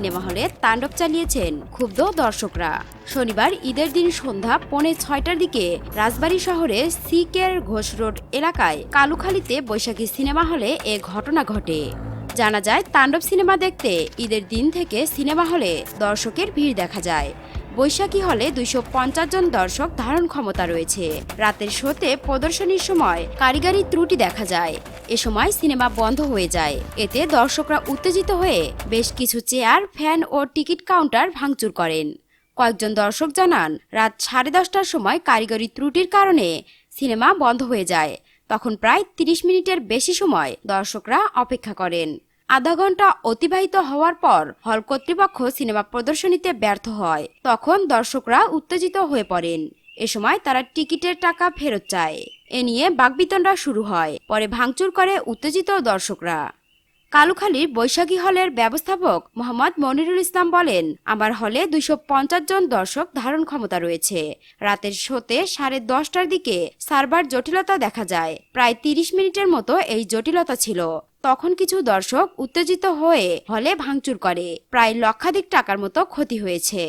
Cinema হলে তাণ্ডব চালিয়েছেন ক্ষুব্ধ দর্শকরা। শনিবার ঈদের দিন সন্ধ্যা পৌনে ছয়টার দিকে রাজবাড়ী শহরের সিকের ঘোষ রোড এলাকায় কালুখালীতে বৈশাখী সিনেমা হলে এ ঘটনা ঘটে। জানা যায়, তাণ্ডব সিনেমা দেখতে ঈদের দিন থেকে সিনেমা হলে দর্শকের ভিড় দেখা যায়। বৈশাখী হলে দুইশো পঞ্চাশ জন দর্শক ধারণ ক্ষমতা রয়েছে। রাতের শোতে প্রদর্শনীর সময় কারিগরি ত্রুটি দেখা যায়। এ সময় সিনেমা বন্ধ হয়ে যায়। এতে দর্শকরা উত্তেজিত হয়ে বেশ কিছু চেয়ার, ফ্যান ও টিকিট কাউন্টার ভাঙচুর করেন। কয়েকজন দর্শক জানান, রাত সাড়ে দশটার সময় কারিগরি ত্রুটির কারণে সিনেমা বন্ধ হয়ে যায়। তখন প্রায় তিরিশ মিনিটের বেশি সময় দর্শকরা অপেক্ষা করেন। আধা ঘণ্টা অতিবাহিত হওয়ার পর হল কর্তৃপক্ষ সিনেমা প্রদর্শনীতে ব্যর্থ হয়। তখন দর্শকরা উত্তেজিত হয়ে পড়েন। এ সময় তারা টিকিটের টাকা ফেরত চায়। এ নিয়ে বাগবিতণ্ডা শুরু হয়। পরে ভাঙচুর করে উত্তেজিত দর্শকরা। কালুখালীর বৈশাখী হলের ব্যবস্থাপক মোহাম্মদ মনিরুল ইসলাম বলেন, আমার হলে দুইশ পঞ্চাশ জন দর্শক ধারণ ক্ষমতা রয়েছে। রাতের শোতে সাড়ে দশটার দিকে সার্ভার জটিলতা দেখা যায়। প্রায় তিরিশ মিনিটের মতো এই জটিলতা ছিল। তখন কিছু দর্শক উত্তেজিত হয়ে হলে ভাঙচুর করে। প্রায় লক্ষাধিক টাকার মতো ক্ষতি হয়েছে।